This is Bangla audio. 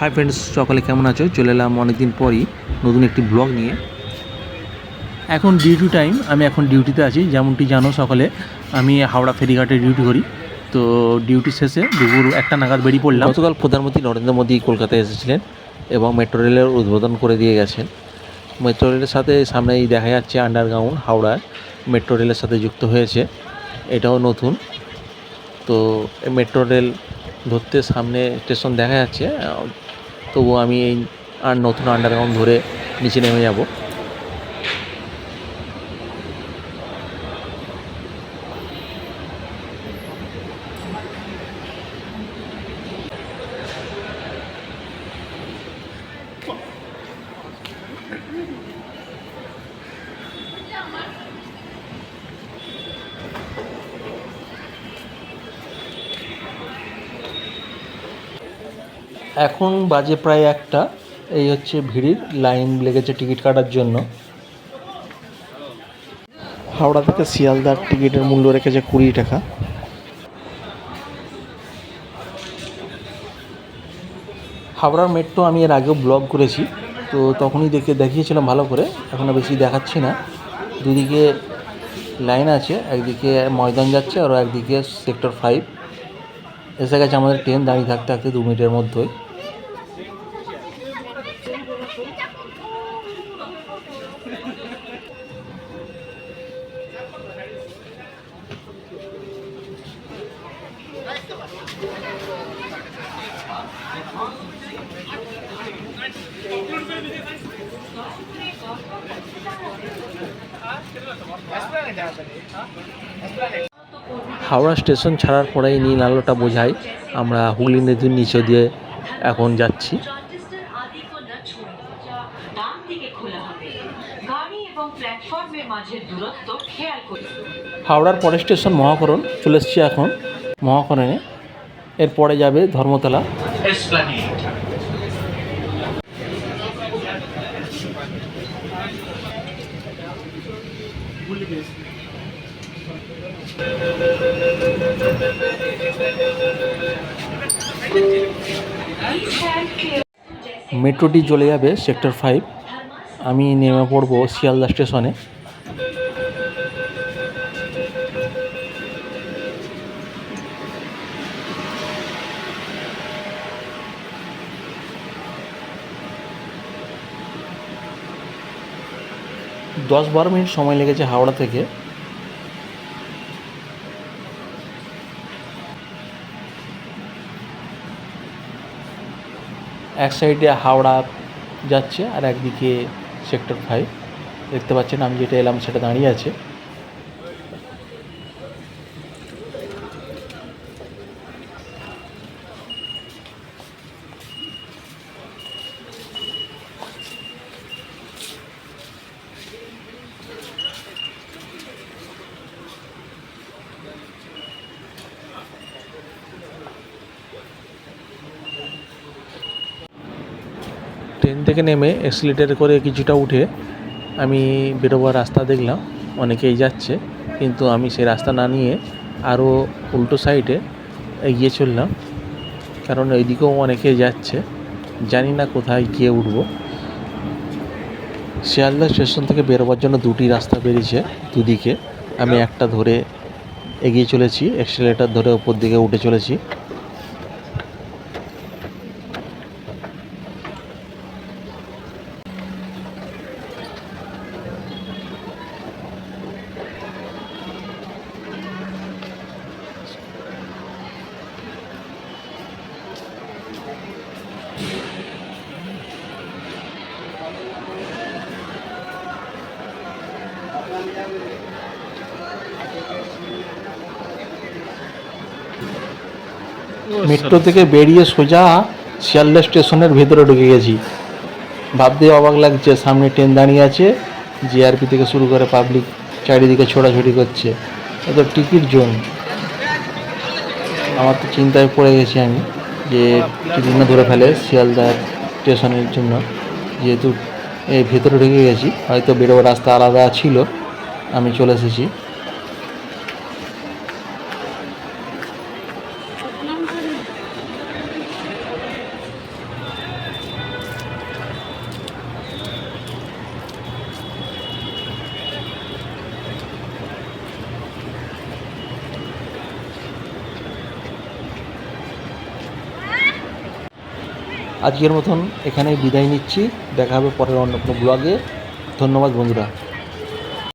হাই ফ্রেন্ডস সকালে কেমন আছো? চলে এলাম অনেকদিন পরই নতুন একটি ব্লগ নিয়ে। এখন ডিউটি টাইম আমি এখন ডিউটিতে আছি। যেমনটি জানো সকালে, আমি হাওড়া ফেরিঘাটে ডিউটি করি। তো ডিউটি শেষে দুপুর একটা নাগাদ বেরিয়ে পড়লাম। গতকাল প্রধানমন্ত্রী নরেন্দ্র মোদী কলকাতায় এসেছিলেন এবং মেট্রো রেলের উদ্বোধন করে দিয়ে গেছেন। মেট্রো রেলের সাথে সামনেই দেখা যাচ্ছে আন্ডারগ্রাউন্ড হাওড়ায় মেট্রো রেলের সাথে যুক্ত হয়েছে। এটাও নতুন। তো মেট্রো রেল ধরতে সামনে স্টেশন দেখা যাচ্ছে তবুও আমি এই আর নতুন আন্ডারগ্রাউন্ড ধরে নিচে নেমে যাব। এখন বাজে প্রায় একটা। এই হচ্ছে ভিড়ির লাইন লেগেছে টিকিট কাটার জন্য। হাওড়া থেকে শিয়ালদার টিকিটের মূল্য রেখেছে কুড়ি টাকা। হাওড়ার মেট্রো আমি এর আগেও ব্লগ করেছি তো তখনই দেখে দেখিয়েছিলাম ভালো করে এখন আর বেশি দেখাচ্ছি না। দুদিকে লাইন আছে একদিকে ময়দান যাচ্ছে আর একদিকে সেক্টর ফাইভ এসে গেছে আমাদের ট্রেন দাঁড়িয়ে থাকতে থাকতে দু মিনিটের মধ্যেই। হাওড়া স্টেশন ছাড়ার পরেই নীল আলোটা বোঝায়, আমরা হুগলি নদীর নিচে দিয়ে এখন যাচ্ছি। হাওড়ার পরের স্টেশন মহাকরণ, চলে এসছি এখন মহাকরণে। এরপরে যাবে ধর্মতলা। মেট্রোটি চলে যাবে সেক্টর ফাইভ আমি নেমে পড়ব শিয়ালদা স্টেশনে। দশ বারো মিনিট সময় লেগেছে হাওড়া থেকে। এক সাইডে হাওড়া যাচ্ছে আর একদিকে সেক্টর ফাইভ দেখতে পাচ্ছেন আমি যেটা এলাম সেটা দাঁড়িয়ে আছে। ট্রেন থেকে নেমে এক্সিলেটার করে কিছুটা উঠে আমি বেরোবার রাস্তা দেখলাম। অনেকেই যাচ্ছে, কিন্তু আমি সেই রাস্তা না নিয়ে আরও উল্টো সাইডে এগিয়ে চললাম। কারণ ওইদিকেও অনেকে যাচ্ছে, জানি না কোথায় গিয়ে উঠবো। শিয়ালদা স্টেশন থেকে বেরোবার জন্য দুটি রাস্তা বেরিয়েছে দুদিকে। আমি একটা ধরে এগিয়ে চলেছি এক্সিলেটার ধরে ওপর দিকে উঠে চলেছি। মেট্রো থেকে বেরিয়ে সোজা শিয়ালদা স্টেশনের ভেতরে ঢুকে গেছি। ভাবতে অবাক লাগছে, সামনে ট্রেন দাঁড়িয়ে আছে জিআরপি থেকে শুরু করে পাবলিক চারিদিকে ছোটাছুটি করছে। এ তো টিকিট জোন। আমার তো চিন্তায় পড়ে গেছি আমি যে টিকিট না ধরে ফেলে শিয়ালদা স্টেশনের জন্য। যেহেতু এই ভেতরে ঢুকে গেছি, হয়তো বেরোবার রাস্তা আলাদা ছিল। আমি চলে এসেছি। আজকের মতন এখানেই বিদায় নিচ্ছি। দেখা হবে পরের অন্য কোনো ব্লগে ধন্যবাদ বন্ধুরা।